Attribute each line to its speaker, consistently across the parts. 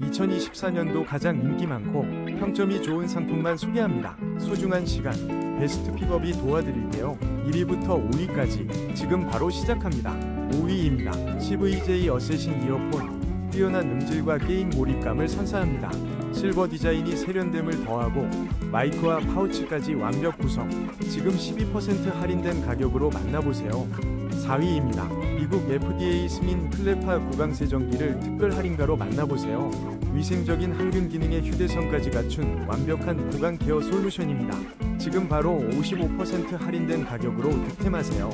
Speaker 1: 2024년도 가장 인기 많고 평점이 좋은 상품만 소개합니다. 소중한 시간, 베스트 픽업이 도와드릴게요. 1위부터 5위까지 지금 바로 시작합니다. 5위입니다. CVJ 어쌔신 이어폰. 뛰어난 음질과 게임 몰입감을 선사합니다. 실버 디자인이 세련됨을 더하고 마이크와 파우치까지 완벽 구성. 지금 12% 할인된 가격으로 만나보세요. 4위입니다. 미국 FDA 승인 클레파 구강 세정기를 특별 할인가로 만나보세요. 위생적인 항균 기능의 휴대성까지 갖춘 완벽한 구강 케어 솔루션입니다. 지금 바로 55% 할인된 가격으로 득템하세요.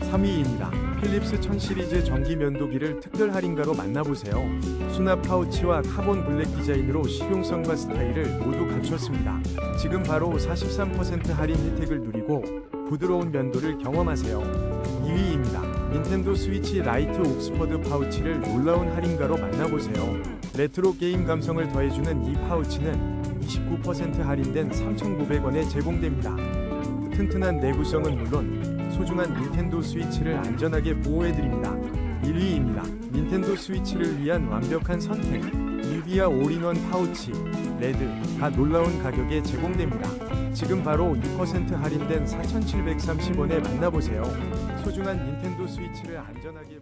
Speaker 1: 3위입니다. 필립스 1000 시리즈 전기 면도기를 특별 할인가로 만나보세요. 수납 파우치와 카본 블랙 디자인으로 실용성과 스타일을 모두 갖췄습니다. 지금 바로 43% 할인 혜택을 누리고 부드러운 면도를 경험하세요. 2위입니다. 닌텐도 스위치 라이트 옥스퍼드 파우치를 놀라운 할인가로 만나보세요. 레트로 게임 감성을 더해주는 이 파우치는 29% 할인된 3,900원에 제공됩니다. 튼튼한 내구성은 물론 소중한 닌텐도 스위치를 안전하게 보호해드립니다. 1위입니다. 닌텐도 스위치를 위한 완벽한 선택. 유비아 올인원 파우치, 레드가 놀라운 가격에 제공됩니다. 지금 바로 2% 할인된 4,730원에 만나보세요. 소중한 닌텐도 스위치를 안전하게